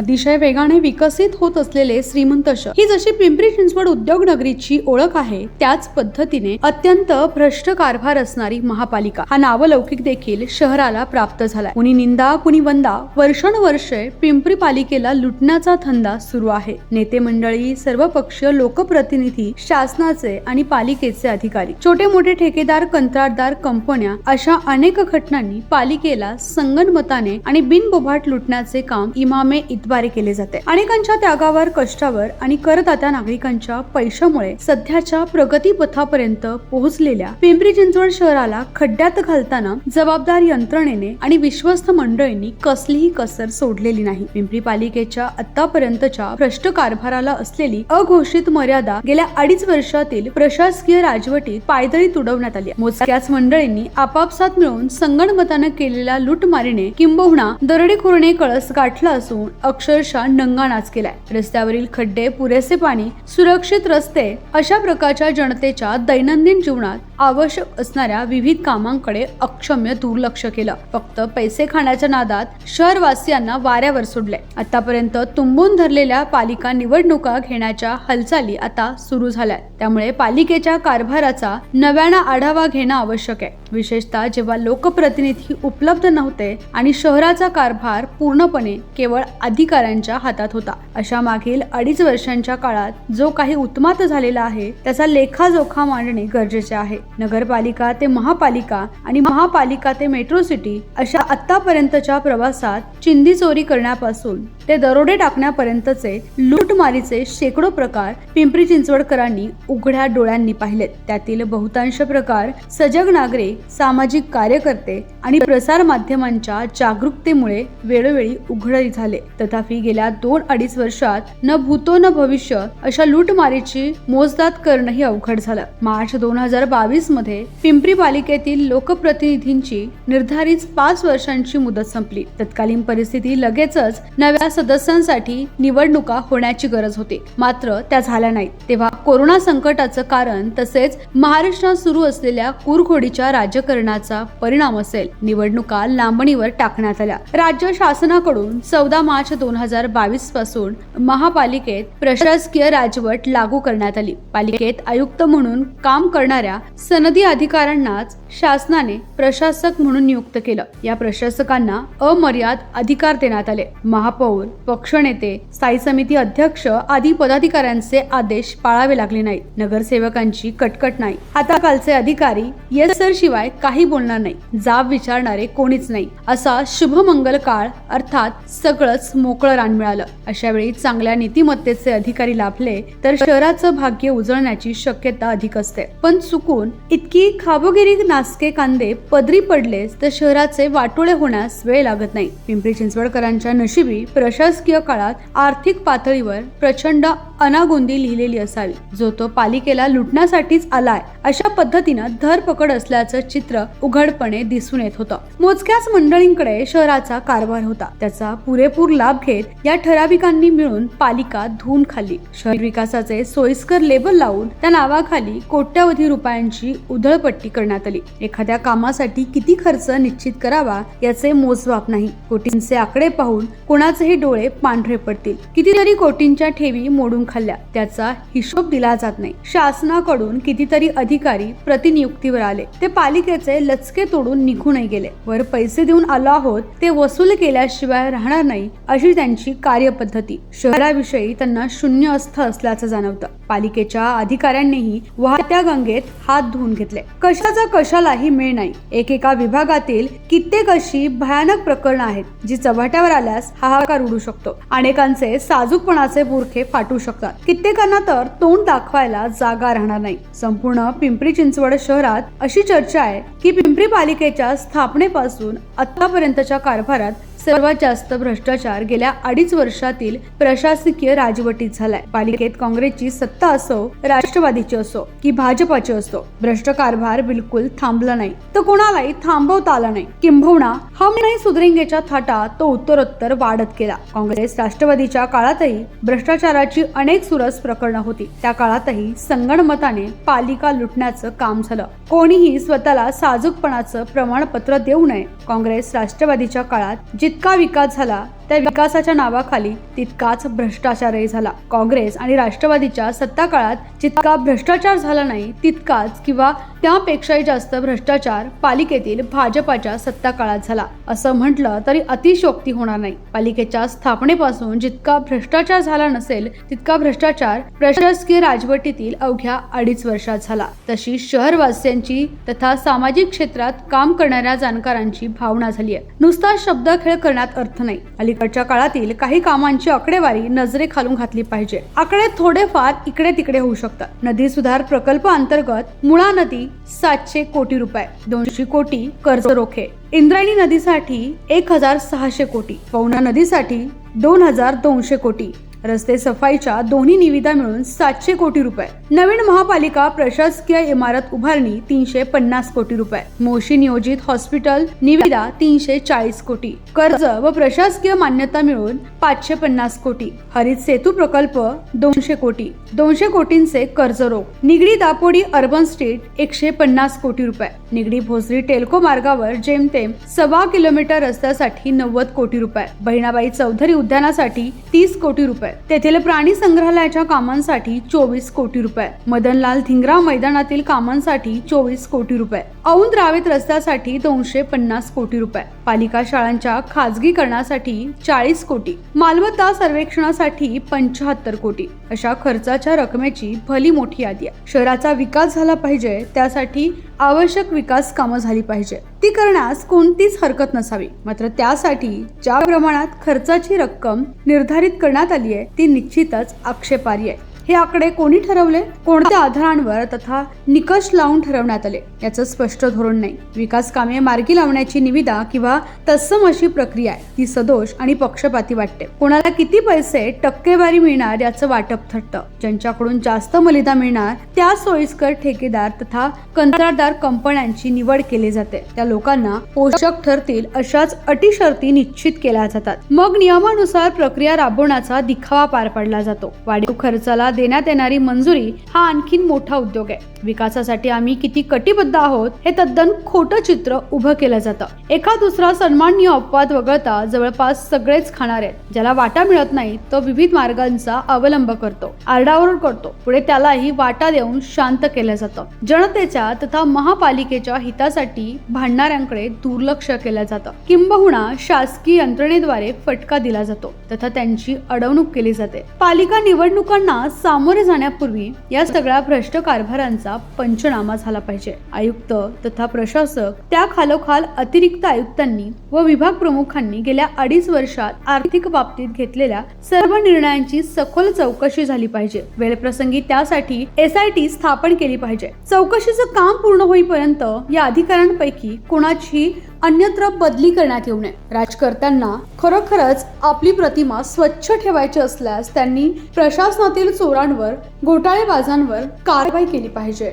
अतिशय वेगाने विकसित होत असलेले श्रीमंत शहर. ही जशी पिंपरी चिंचवड उद्योग नगरीची ओळख आहे त्याच पद्धतीने अत्यंत भ्रष्ट कारभार असणारी महापालिका. हा नावलौकिक देखील शहराला प्राप्त झालाय. कुणी निंदा कुणी वंदा वर्षानुवर्षे पिंपरी पालिकेला लुटण्याचा धंदा सुरू आहे. नेते मंडळी सर्व पक्षीय लोकप्रतिनिधी शासनाचे आणि पालिकेचे अधिकारी छोटे मोठे ठेकेदार कंत्राटदार कंपन्या अशा अनेक घटनांनी पालिकेला संगणमताने आणि बिनबोभाट लुटण्याचे काम इमामे इतबारे केले जाते. अनेकांच्या त्यागावर कष्टावर आणि करदात्या नागरिकांच्या पैशामुळे सध्याच्या प्रगतीपथापर्यंत पोहोचलेल्या पिंपरी चिंचवड शहराला खड्ड्यात घालताना जबाबदार यंत्रणेने आणि विश्वस्त मंडळींनी कसलीही कसर सोडलेली नाही. पिंपरी पालिकेच्या आतापर्यंतच्या भ्रष्ट कारभाराला असलेली अघोषित मर्यादा गेल्या अडीच वर्षातील प्रशासकीय राजवटीत पायदळी तुडवण्यात आली. मोजक्याच मंडळींनी आपापसात मिळून संगणमतानं केलेल्या लूटमारीने किंबहुना दरडेखुरणे कळस गाठला असून अक्षरशः नंगानाच केलाय. रस्त्यावरील खड्डे पुरेसे पाणी सुरक्षित रस्ते अशा प्रकारच्या जनतेच्या दैनंदिन जीवनात आवश्यक असणाऱ्या विविध कामांकडे अक्षम्य दुर्लक्ष केलं. फक्त पैसे खाण्याच्या नादात शहरवासियांना वाऱ्यावर सोडले. आतापर्यंत तुंबून धरलेल्या पालिका निवडणुका घेण्याच्या हालचाली आता सुरू झाल्या त्यामुळे पालिकेच्या कारभाराचा नव्यानं आढावा घेणं आवश्यक आहे. विशेषतः जेव्हा लोकप्रतिनिधी उपलब्ध नव्हते आणि शहराचा कारभार पूर्णपणे केवळ अधिकाऱ्यांच्या हातात होता. अशा मागील अडीच वर्षांच्या काळात जो काही उत्मात झालेला आहे त्याचा लेखाजोखा मांडणे गरजेचे आहे. नगरपालिका ते महापालिका आणि महापालिका ते मेट्रो सिटी अशा आतापर्यंतच्या प्रवासात चिंदी चोरी करण्यापासून ते दरोडे टाकण्यापर्यंतचे लूटमारीचे शेकडो प्रकार पिंपरी चिंचवडकरांनी उघड्या डोळ्यांनी पाहिलेत. त्यातील बहुतांश प्रकार सजग नागरिक सामाजिक कार्यकर्ते आणि प्रसार माध्यमांच्या जागरूकतेमुळे वेळोवेळी उघड झाले. तथापि गेल्या दोन अडीच वर्षात न भूतो न भविष्य अशा लूटमारीची मोजदात करणंही अवघड झालं. मार्च दोन हजार बावीसमध्ये पिंपरी पालिकेतील लोकप्रतिनिधींची निर्धारित पाच वर्षांची मुदत संपली. तत्कालीन परिस्थिती लगेचच नव्या सदस्यांसाठी निवडणुका होण्याची गरज होती. मात्र त्या झाल्या नाहीत. तेव्हा कोरोना संकटाचं कारण तसेच महाराष्ट्रात सुरू असलेल्या कुरखोडीच्या राजकारणाचा परिणाम असेल निवडणुका लांबणीवर टाकण्यात आल्या. राज्य शासनाकडून चौदा मार्च दोन हजार बावीसपासून महापालिकेत प्रशासकीय राजवट लागू करण्यात आली. पालिकेत आयुक्त म्हणून काम करणाऱ्या सनदी अधिकाऱ्यांनाच शासनाने प्रशासक म्हणून नियुक्त केलं. या प्रशासकांना अमर्याद अधिकार देण्यात आले. महापौर पक्षनेते स्थायी समिती अध्यक्ष आदी पदाधिकाऱ्यांचे आदेश पाळावे लागले नाहीत. नगरसेवकांची कटकट नाही. आता कालचे अधिकारी येस सर शिवाय काही बोलणार नाही. जाब विचारणारे कोणीच नाही. असा शुभमंगल काळ अर्थात सगळंच मोकळं रान मिळालं. अशा वेळी चांगल्या नीतिमत्तेचे अधिकारी लाभले तर शहराचं भाग्य उजळण्याची शक्यता अधिक असते. पण चुकून इतकी खाबोगिरी नासके कांदे पदरी पडलेच तर शहराचे वाटोळे होण्यास वेळ लागत नाही. पिंपरी चिंचवडकरांच्या नशिबी प्रशासकीय काळात आर्थिक पातळीवर प्रचंड अनागोंदी लिहिलेली असावी. जो तो पालिकेला लुटण्यासाठीच आलाय अशा पद्धतीनं धरपकड असल्याचं चित्र उघडपणे दिसून येत होतं. मोजक्याच मंडळींकडे शहराचा कारभार होता. त्याचा पुरेपूर लाभ घेत या ठराविकांनी मिळून पालिका धून खाल्ली. शहर विकासाचे सोयीस्कर लेबल लावून त्या नावाखाली कोट्यावधी रुपयांची उधळपट्टी करण्यात आली. एखाद्या कामासाठी किती खर्च निश्चित करावा याचे मोजमाप नाही. कोटींचे आकडे पाहून कोणाचेही डोळे पांढरे पडतील. कितीतरी कोटींच्या ठेवी मोडून खाल्ल्या. त्याचा हिशोब दिला जात नाही. शासनाकडून कितीतरी अधिकारी प्रतिनियुक्तीवर आले. ते पालिकेचे लचके तोडून निघूनही गेले. वर पैसे देऊन आलो आहोत ते वसूल केल्याशिवाय राहणार नाही अशी त्यांची कार्यपद्धती. शहराविषयी त्यांना शून्य अस्थ असल्याचं जाणवतं. पालिकेच्या अधिकाऱ्यांनीही वाहत्या गंगेत हात धुवून घेतले. कशाचा कशालाही मेळ नाही. एकेका विभागातील कित्येक अशी भयानक प्रकरणं आहेत जी चव्हाट्यावर आल्यास हाहाकार उडू शकतो. अनेकांचे साजूकपणाचे बुरखे फाटू शकतात. कित्येकांना तर तोंड दाखवायला जागा राहणार नाही. संपूर्ण पिंपरी चिंचवड शहरात अशी चर्चा आहे की पिंपरी पालिकेच्या स्थापनेपासून आतापर्यंतच्या कारभारात सर्वात जास्त भ्रष्टाचार गेल्या अडीच वर्षातील प्रशासकीय राजवटीत झालाय. पालिकेत काँग्रेसची सत्ता असो राष्ट्रवादीची असो की भाजपाची असो भ्रष्ट कारभार बिलकुल थांबला नाही. तर कोणालाही थांबवता आला नाही. किंबहुना हम नाही सुधरेंगेच्या थाटा तो उत्तरोत्तर वाढत गेला. काँग्रेस राष्ट्रवादीच्या काळातही भ्रष्टाचाराची अनेक सुरस प्रकरणं होती. त्या काळातही संगणमताने पालिका लुटण्याचं काम झालं. कोणीही स्वतःला साजूकपणाचं प्रमाणपत्र देऊ नये. काँग्रेस राष्ट्रवादीच्या काळात जितका विकास झाला त्या विकासाच्या नावाखाली तितकाच भ्रष्टाचारही झाला. काँग्रेस आणि राष्ट्रवादीच्या सत्ता काळात जितका भ्रष्टाचार झाला नाही तितकाच किंवा त्यापेक्षाही जास्त भ्रष्टाचार पालिकेतील भाजपाच्या सत्ता काळात झाला. असं म्हटलं तरी अतिशयोक्ती होणार नाही. पालिकेच्या स्थापनेपासून जितका भ्रष्टाचार झाला नसेल तितका भ्रष्टाचार प्रशासकीय राजवटीतील अवघ्या अडीच वर्षात झाला. तशी शहरवासियांची तथा सामाजिक क्षेत्रात काम करणाऱ्या जाणकारांची भावना झाली आहे नुसता शब्द खेळ करण्यात अर्थ नाही. अलीकडच्या काळातील काही कामांची आकडेवारी नजरेखालून घातली पाहिजे. आकडे थोडेफार इकडे तिकडे होऊ शकतात. नदी सुधार प्रकल्प अंतर्गत मुळा नदी सातशे कोटी रुपये दोनशे कोटी कर्ज रोखे. इंद्रायणी नदीसाठी एक हजार सहाशे कोटी पवना नदीसाठी दोन हजार दोनशे कोटी रस्ते सफाईच्या दोन्ही निविदा मिळून सातशे कोटी रुपये. नवीन महापालिका प्रशासकीय इमारत उभारणी तीनशे पन्नास कोटी रुपये. मोशी नियोजित हॉस्पिटल निविदा तीनशे चाळीस कोटी. कर्ज व प्रशासकीय मान्यता मिळून पाचशे पन्नास कोटी. हरित सेतू प्रकल्प दोनशे कोटी. दोनशे कोटींचे कर्ज रोख. निगडी दापोडी अर्बन स्ट्रीट एकशे पन्नास कोटी रुपये. निगडी भोसरी टेल्को मार्गावर जेमतेम सव्वा किलोमीटर रस्त्यासाठी नव्वद कोटी रुपये. बहिणाबाई चौधरी उद्यानासाठी तीस कोटी रुपये. तेथील प्राणी संग्रहालयाच्या कामांसाठी चोवीस कोटी रुपये. मदनलाल धिंगरा मैदानातील कामांसाठी चोवीस कोटी रुपये. औंध रावेत रस्त्यासाठी दोनशे पन्नास कोटी रुपये. पालिका शाळांच्या खाजगीकरणासाठी चाळीस कोटी. मालमत्ता सर्वेक्षणासाठी पंचाहत्तर कोटी. अशा खर्चाच्या रकमेची भली मोठी यादी आहे. शहराचा विकास झाला पाहिजे त्यासाठी आवश्यक विकास कामं झाली पाहिजे. ती करण्यास कोणतीच हरकत नसावी. मात्र त्यासाठी ज्या प्रमाणात खर्चाची रक्कम निर्धारित करण्यात आली आहे ती निश्चितच आक्षेपार्ह आहे. हे आकडे कोणी ठरवले? कोणत्या आधारांवर तथा निकष लावून ठरवण्यात आले? याचं स्पष्ट धोरण नाही. विकास कामे मार्गी लावण्याची निविदा किंवा तत्सम अशी प्रक्रिया आहे. ती सदोष आणि पक्षपाती वाटते. कोणाला किती पैसे टक्केवारी मिळणार याचं वाटप ठरतं. ज्यांच्याकडून जास्त मलिदा मिळणार त्या सोयीस्कर ठेकेदार तथा कंत्राटदार कंपन्यांची निवड केली जाते. त्या लोकांना पोषक ठरतील अशाच अटी शर्ती निश्चित केल्या जातात. मग नियमानुसार प्रक्रिया राबवण्याचा दिखावा पार पाडला जातो. वाढीव खर्चाला देण्यात येणारी मंजुरी हा आणखीन मोठा उद्योग आहे. विकासासाठी आम्ही किती कटिबद्ध आहोत हे तद्दन खोटं चित्र उभं केलं जातं. एका दुसरा सन्माननीय अपवाद वगळता जवळपास सगळेच खाणार आहेत. ज्याला वाटा मिळत नाही तो विविध मार्गांचा अवलंब करतो आरडाओरड करतो. पुढे त्यालाही वाटा देऊन शांत केलं जातं. जनतेच्या तथा महापालिकेच्या हितासाठी भांडणाऱ्यांकडे दुर्लक्ष केलं जातं. किंबहुना शासकीय यंत्रणेद्वारे फटका दिला जातो तथा त्यांची अडवणूक केली जाते. पालिका निवडणुकांना सामोरे जाण्यापूर्वी या सगळ्या भ्रष्ट कारभारांचा पंचनामा झाला पाहिजे. आयुक्त तथा प्रशासक त्या खालोखाल अतिरिक्त आयुक्तांनी व विभाग प्रमुखांनी गेल्या अडीच वर्षात आर्थिक बाबतीत घेतलेल्या सर्व निर्णयांची सखोल चौकशी झाली पाहिजे. वेळप्रसंगी त्यासाठी एस आय टी स्थापन केली पाहिजे. चौकशीचं काम पूर्ण होईपर्यंत या अधिकाऱ्यांपैकी कोणाची अन्यत्र बदली करण्यात येऊ नये. राजकर्त्यांना खरोखरच आपली प्रतिमा स्वच्छ ठेवायची असल्यास त्यांनी प्रशासनातील चोरांवर घोटाळेबाजांवर कारवाई केली पाहिजे.